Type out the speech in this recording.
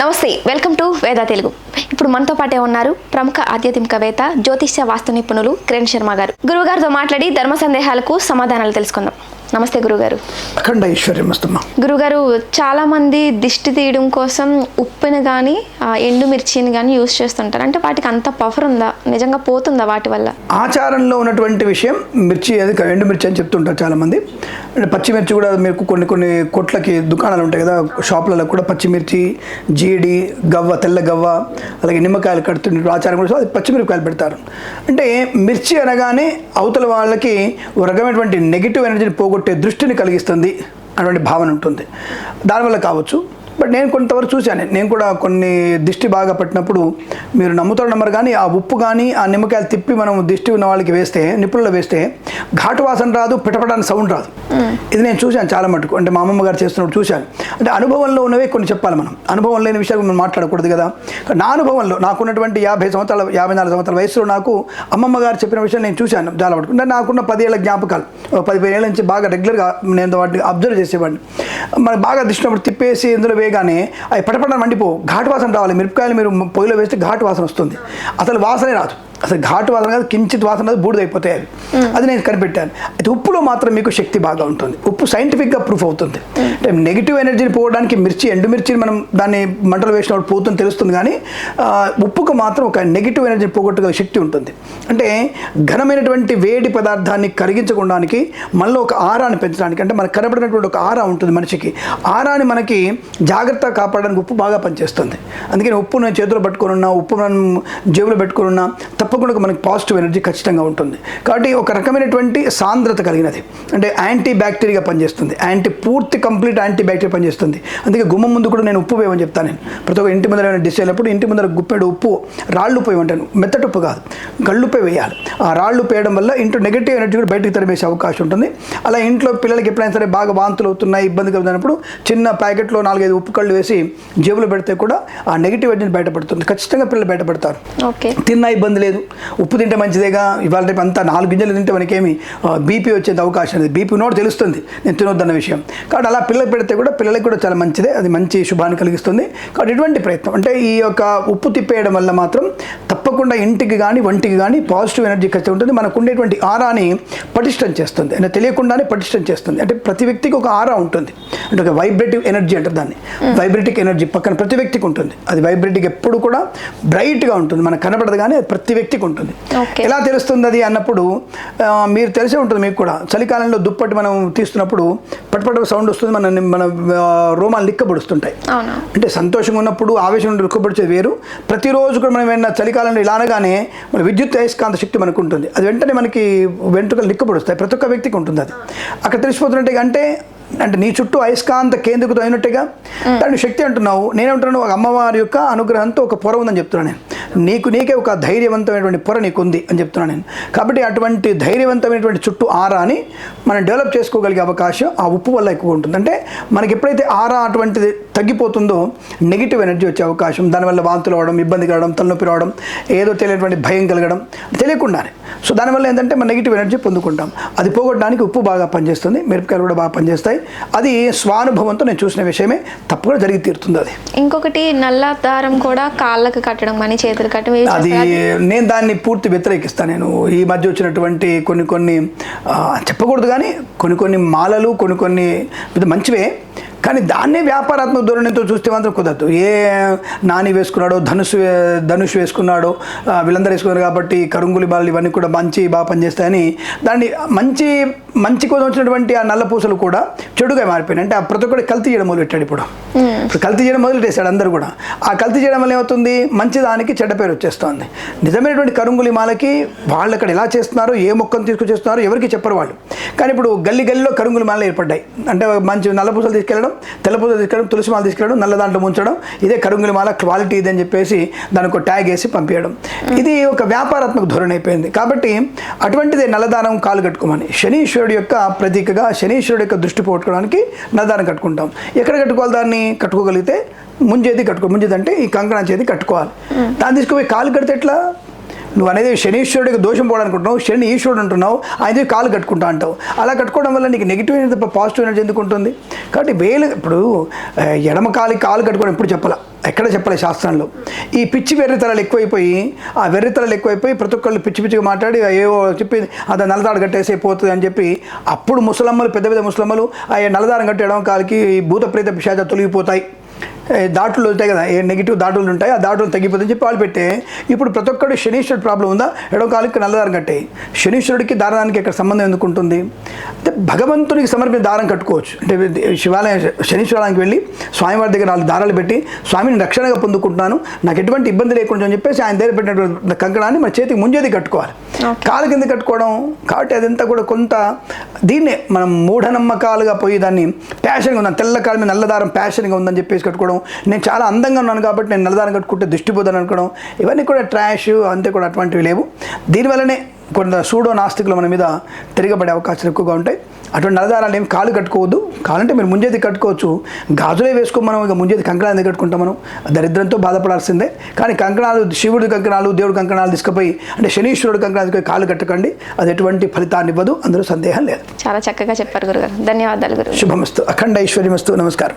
నమస్తే welcome to వేద తెలుగు. ఇప్పుడు మనతో పాటే ఉన్నారు ప్రముఖ ఆధ్యాత్మికవేత్త జ్యోతిష్య వాస్తు నిపుణులు కిరణ్ శర్మ గారు. గురువుగారితో మాట్లాడి ధర్మ సందేహాలకు సమాధానాలు తెలుసుకుందాం. నమస్తే గురుగారు. అఖండ ఐశ్వర్యం వస్తమ్మా గురుగారు చాలా మంది దిష్టి తీయడం కోసం ఉప్పుని కానీ ఎండుమిర్చిని కానీ యూజ్ చేస్తుంటారు. అంటే వాటికి అంత పవర్ ఉందా? నిజంగా పోతుందా వాటి వల్ల? ఆచారంలో ఉన్నటువంటి విషయం మిర్చి అది ఎండుమిర్చి అని చెప్తుంటారు చాలామంది. అంటే పచ్చిమిర్చి కూడా మీకు కొన్ని కొన్ని కొట్లకి దుకాణాలు ఉంటాయి కదా షాపులలో కూడా పచ్చిమిర్చి జీడి గవ్వ తెల్ల గవ్వ అలాగే నిమ్మకాయలు కడుతుంటారు ఆచారం కూడా అది పచ్చిమిరపకాయలు పెడతారు. అంటే మిర్చి అనగానే అవతల వాళ్ళకి ఒక రకమైనటువంటి నెగిటివ్ ఎనర్జీని పోగొట్టే దృష్టిని కలిగిస్తుంది అటువంటి భావన ఉంటుంది. దానివల్ల కావచ్చు బట్ నేను కొంతవరకు చూశాను. నేను కూడా కొన్ని దిష్టి బాగా పట్టినప్పుడు మీరు నమ్ముతారు నమ్మరు కానీ ఆ ఉప్పు కానీ ఆ నిమ్మకాయలు తిప్పి మనం దిష్టి ఉన్న వాళ్ళకి వేస్తే నిప్పుల్లో వేస్తే ఘాటు వాసన రాదు పిటపడానికి సౌండ్ రాదు. ఇది నేను చూశాను చాలా మటుకు. అంటే మా అమ్మమ్మ గారు చేస్తున్నప్పుడు చూశాను. అంటే అనుభవంలో ఉన్నవే కొన్ని చెప్పాలి మనం. అనుభవం లేని విషయాలు మనం మాట్లాడకూడదు కదా. నా అనుభవంలో నాకున్నటువంటి యాభై సంవత్సరాల యాభై నాలుగు సంవత్సరాల వయసులో నాకు అమ్మమ్మ గారు చెప్పిన విషయం నేను చూశాను చాలా మటుకు. అంటే నాకున్న పదేళ్ళ జ్ఞాపకాలు. పదిహేను ఏళ్ళ నుంచి బాగా రెగ్యులర్గా నేను వాటిని అబ్జర్వ్ చేసేవాడిని. మనకి బాగా దిష్టినప్పుడు తిప్పేసి ఇందులో వేయగానే అవి మండిపో ఘాటు వాసన రావాలి. మిరపకాయలు మీరు పొయ్యిలో వేస్తే ఘాటు వాసన వస్తుంది. అసలు వాసనే రాదు. అసలు ఘాటు వాసన కాదు కించిత్ వాసన కాదు బూడిదైపోతాయి అవి అది. నేను కనిపెట్టాను. అయితే ఉప్పులో మాత్రం మీకు శక్తి బాగా ఉంటుంది. ఉప్పు సైంటిఫిక్గా ప్రూఫ్ అవుతుంది. అంటే నెగిటివ్ ఎనర్జీని పోవడానికి మిర్చి ఎండుమిర్చిని మనం దాన్ని మంటలు వేసినప్పుడు పోతుంది తెలుస్తుంది కానీ ఉప్పుకు మాత్రం ఒక నెగిటివ్ ఎనర్జీని పోగొట్టుకునే శక్తి ఉంటుంది. అంటే ఘనమైనటువంటి వేడి పదార్థాన్ని కరిగించకుండానికి మనలో ఒక ఆరాన్ని పెంచడానికి అంటే మనకు కనబడినటువంటి ఒక ఆరా ఉంటుంది మనిషికి. ఆరాని మనకి జాగ్రత్త కాపాడడానికి ఉప్పు బాగా పనిచేస్తుంది. అందుకని ఉప్పు నేను చేతిలో పట్టుకొని ఉన్నా ఉప్పు మనం జేబులో పెట్టుకొని ఉన్నా తప్పకుండా మనకి పాజిటివ్ ఎనర్జీ ఖచ్చితంగా ఉంటుంది. కాబట్టి ఒక రకమైనటువంటి సాంద్రత కలిగినది. అంటే యాంటీ బ్యాక్టీరియా పనిచేస్తుంది. యాంటీ పూర్తి కంప్లీట్ యాంటీ బ్యాక్టీరియా పనిచేస్తుంది. అందుకే గుమ్మం ముందు కూడా నేను ఉప్పు వేయమని చెప్తాను నేను. ప్రతి ఒక్క ఇంటి ముందర ఏమైనా డిష్ అయినప్పుడు ఇంటి ముందర గుప్పెడు ఉప్పు రాళ్ళు ఉప్పు వేయమంటాను. మెత్తటి ఉప్పు కాదు. గళ్ళుప్పే వేయాలి. ఆ రాళ్ళు వేయడం వల్ల ఇంట్లో నెగిటివ్ ఎనర్జీ కూడా బయటకు తరిమేసే అవకాశం ఉంటుంది. అలా ఇంట్లో పిల్లలకి ఎప్పుడైనా సరే బాగా వాంతులు అవుతున్నాయి ఇబ్బంది కలుగుతున్నప్పుడు చిన్న ప్యాకెట్లో నాలుగైదు ఉప్పు కళ్ళు వేసి జేబులో పెడితే కూడా ఆ నెగిటివ్ ఎనర్జీ బయటపడుతుంది. ఖచ్చితంగా పిల్లలు బయటపడతారు. ఓకే. తిన్నా ఇబ్బంది లేదు. ఉప్పు తింటే మంచిదేగా ఇవాళ రేపు అంతా నాలుగు గింజలు తింటే మనకేమి బీపీ వచ్చేది అవకాశం లేదు. బీపీ నోట్ తెలుస్తుంది నేను తినొద్దన్న విషయం. కాబట్టి అలా పిల్లలకు పెడితే కూడా పిల్లలకి కూడా చాలా మంచిదే అది మంచి శుభాన్ని కలిగిస్తుంది. కాబట్టి ఇటువంటి ప్రయత్నం అంటే ఈ యొక్క ఉప్పు తిప్పేయడం వల్ల మాత్రం తప్పకుండా ఇంటికి కానీ వంటికి కానీ పాజిటివ్ ఎనర్జీ ఖచ్చితంగా ఉంటుంది. మనకు ఉండేటువంటి ఆరాని పటిష్టం చేస్తుంది. అంటే తెలియకుండానే పటిష్టం చేస్తుంది. అంటే ప్రతి వ్యక్తికి ఒక ఆరా ఉంటుంది. అంటే ఒక వైబ్రేటివ్ ఎనర్జీ అంటారు దాన్ని. వైబ్రేటిక్ ఎనర్జీ పక్కన ప్రతి వ్యక్తికి ఉంటుంది. అది వైబ్రేటిక్ ఎప్పుడు కూడా బ్రైట్గా ఉంటుంది. మనకు కనబడదు కానీ అది ప్రతి వ్యక్తికి ఉంటుంది. ఎలా తెలుస్తుంది అది అన్నప్పుడు మీరు తెలిసే ఉంటుంది మీకు కూడా. చలికాలంలో దుప్పటి మనం తీస్తున్నప్పుడు పటపట సౌండ్ వస్తుంది మన మన రోమాలు లిక్కబడుస్తుంటాయి అంటే సంతోషంగా ఉన్నప్పుడు ఆవేశం నుండి రుక్కబడిచేది వేరు. ప్రతిరోజు కూడా మనం ఏమన్నా చలికాలంలో ఇలా అనగానే మన విద్యుత్ అయస్కాంత శక్తి మనకు ఉంటుంది. అది వెంటనే మనకి వెంట్రుకలు లిక్కబడుస్తాయి ప్రతి ఒక్క వ్యక్తికి ఉంటుంది అది. అక్కడ తెలిసిపోతున్నట్టే అంటే అంటే నీ చుట్టూ అయస్కాంత కేంద్రీకృతం అయినట్టుగా. దాని శక్తి అంటున్నావు. నేనేమంటున్నాను? ఒక అమ్మవారి యొక్క అనుగ్రహంతో ఒక పొర ఉందని చెప్తున్నాను నేను. నీకు నీకే ఒక ధైర్యవంతమైనటువంటి పొర నీకు ఉంది అని చెప్తున్నాను నేను. కాబట్టి అటువంటి ధైర్యవంతమైనటువంటి చుట్టూ ఆరాని మనం డెవలప్ చేసుకోగలిగే అవకాశం ఆ ఉప్పు వల్ల ఎక్కువ ఉంటుంది. అంటే మనకి ఎప్పుడైతే ఆరా అటువంటిది తగ్గిపోతుందో నెగిటివ్ ఎనర్జీ వచ్చే అవకాశం దానివల్ల వాంతులు అవడం ఇబ్బంది కలగడం తలనొప్పి రావడం ఏదో తెలియనటువంటి భయం కలగడం తెలియకుండానే. సో దానివల్ల ఏంటంటే మనం నెగిటివ్ ఎనర్జీ పొందుకుంటాం. అది పోగొట్టడానికి ఉప్పు బాగా పనిచేస్తుంది మిరపకాయలు కూడా బాగా పనిచేస్తాయి. అది స్వానుభవంతో నేను చూసిన విషయమే తప్పకుండా జరిగి తీరుతుంది అది. ఇంకొకటి నల్ల దారం కూడా కాళ్ళకు కట్టడం కానీ చేతులు కట్టడం అది. నేను దాన్ని పూర్తి వ్యతిరేకిస్తాను నేను. ఈ మధ్య వచ్చినటువంటి కొన్ని కొన్ని చెప్పకూడదు కానీ కొన్ని కొన్ని మాలలు కొన్ని కొన్ని మంచివే. కానీ దాన్నే వ్యాపారాత్మక ధోరణితో చూస్తే మాత్రం కుదరదు. ఏ నాని వేసుకున్నాడో ధనుసు ధనుష్ వేసుకున్నాడో వీళ్ళందరూ వేసుకున్నారు కాబట్టి కరుంగులి బాలు ఇవన్నీ కూడా మంచి బాగా పనిచేస్తాయని దాన్ని మంచి మంచి కోసం వచ్చినటువంటి ఆ నల్ల పూసలు కూడా చెడుగా మారిపోయినాయి. అంటే ఆ ప్రతి ఒక్కటి కల్తీ చేయడం మొదలెట్టాడు ఇప్పుడు. ఇప్పుడు కల్తీ చేయడం మొదలెట్టేశాడు అందరూ కూడా. ఆ కల్తీ చేయడం వల్ల ఏమవుతుంది? మంచి దానికి చెడ్డ పేరు వచ్చేస్తుంది. నిజమైనటువంటి కరుంగులి మాలకి వాళ్ళు అక్కడ ఎలా చేస్తున్నారో ఏ మొక్కను తీసుకొచ్చేస్తున్నారో ఎవరికి చెప్పరు వాళ్ళు. కానీ ఇప్పుడు గల్లీ గల్లీలో కరుంగులి మాలలు ఏర్పడ్డాయి. అంటే మంచి నల్ల పూసలు తీసుకెళ్ళడం తెల్ల తీసుకెళ్ళడం తులసి మాల తీసుకెళ్ళడం నల్ల దాంట్లో ముంచడం ఇదే కరుంగులి మాల క్వాలిటీ ఇది అని చెప్పేసి దానికి ఒక ట్యాగ్ వేసి పంపించడం ఇది ఒక వ్యాపారాత్మక ధోరణి అయిపోయింది. కాబట్టి అటువంటిది నల్లదానం కాలు కట్టుకోమని శనీశ్వరుడు యొక్క ప్రతీకగా శనీశ్వరుడు యొక్క దృష్టి పోగొట్టుకోవడానికి నల్లదానం కట్టుకుంటాం. ఎక్కడ కట్టుకోవాలి దాన్ని? కట్టుకోగలిగితే ముంజేది కట్టుకో ముంజేది అంటే ఈ కంకణం చేతి కట్టుకోవాలి. దాన్ని తీసుకుపోయి కాలు కడితే ఎట్లా? నువ్వు అనేది శనీశ్వరుడికి దోషం పోవాలనుకుంటున్నావు శని ఈశ్వరుడు అంటున్నావు ఆయన కాలు కట్టుకుంటా అంటావు. అలా కట్టుకోవడం వల్ల నీకు నెగిటివ్ ఎనర్జీ తప్ప పాజిటివ్ ఎనర్జీ ఎందుకు ఉంటుంది? కాబట్టి వేలు ఇప్పుడు ఎడమ కాలికి కాలు కట్టుకోవడం ఎప్పుడు చెప్పాల? ఎక్కడ చెప్పలే శాస్త్రంలో? ఈ పిచ్చి వెర్రితలలు ఎక్కువైపోయి ఆ వెర్రితలలు ఎక్కువైపోయి ప్రతి ఒక్కళ్ళు పిచ్చి పిచ్చిగా మాట్లాడి ఏవో చెప్పి అది నలదాడు కట్టేసే పోతుంది అని చెప్పి అప్పుడు ముసలమ్మలు పెద్ద పెద్ద ముసలమ్మలు ఆ నలదారం కట్టేయడం కాలికి భూత ప్రేత పిశాచ తొలగిపోతాయి. దాటులు ఉంటాయి కదా ఏ నెగిటివ్ దాటులు ఉంటాయి ఆ దాటులు తగ్గిపోతుందని చెప్పి వాళ్ళు పెట్టే ఇప్పుడు ప్రతి ఒక్కడు శనీశ్వరుడు ప్రాబ్లం ఉందా? ఎడవ కాలికి నల్లదారం కట్టాయి శనీశ్వరుడికి దారానికి ఎక్కడ సంబంధం ఎందుకు ఉంటుంది? అంటే భగవంతునికి సమర్పించిన దారం కట్టుకోవచ్చు. అంటే శివాలయం శనీశ్వరాలయానికి వెళ్ళి స్వామివారి దగ్గర నాలుగు దారాలు పెట్టి స్వామిని రక్షణగా పొందుకుంటున్నాను నాకు ఎటువంటి ఇబ్బంది లేకుండా అని చెప్పేసి ఆయన దగ్గర పెట్టినటువంటి కంకణాన్ని మన చేతికి ముంజేది కట్టుకోవాలి. కాలు కింద కట్టుకోవడం? కాబట్టి అదంతా కూడా కొంత దీన్నే మనం మూఢనమ్మకాలుగా పోయి దాన్ని ప్యాషన్గా ఉందని తెల్ల కాలు మీద నల్లదారం ప్యాషన్గా ఉందని చెప్పేసి కట్టుకోవడం నేను చాలా అందంగా ఉన్నాను కాబట్టి నేను నల్లదారం కట్టుకుంటే దృష్టి పోతాను అనుకోవడం ఇవన్నీ కూడా ట్రాష్ అంతే కూడా అటువంటివి లేవు. దీనివల్లనే కొంత సూడో నాస్తికులు మన మీద తిరగబడే అవకాశాలు ఎక్కువగా ఉంటాయి. అటువంటి నల్లదారాలు ఏమి కాలు కట్టుకోవద్దు. కాలంటే మీరు ముంజేది కట్టుకోవచ్చు. గాజులే వేసుకో మనం ఇక ముంజేది కంకణాలు కట్టుకుంటాం మనం? దరిద్రంతో బాధపడాల్సిందే. కానీ కంకణాలు శివుడి కంకణాలు దేవుడి కంకణాలు తీసుకుపోయి అంటే శనీశ్వరుడి కంకణాలు తీసుకుపోయి కాలు కట్టకండి అది ఎటువంటి ఫలితాన్ని ఇవ్వదు. అందులో సందేహం లేదు. చాలా చక్కగా చెప్పారు గురుగారు. ధన్యవాదాలు గురుగారు. శుభమస్తు. అఖండ ఐశ్వర్యమస్తు. నమస్కారం.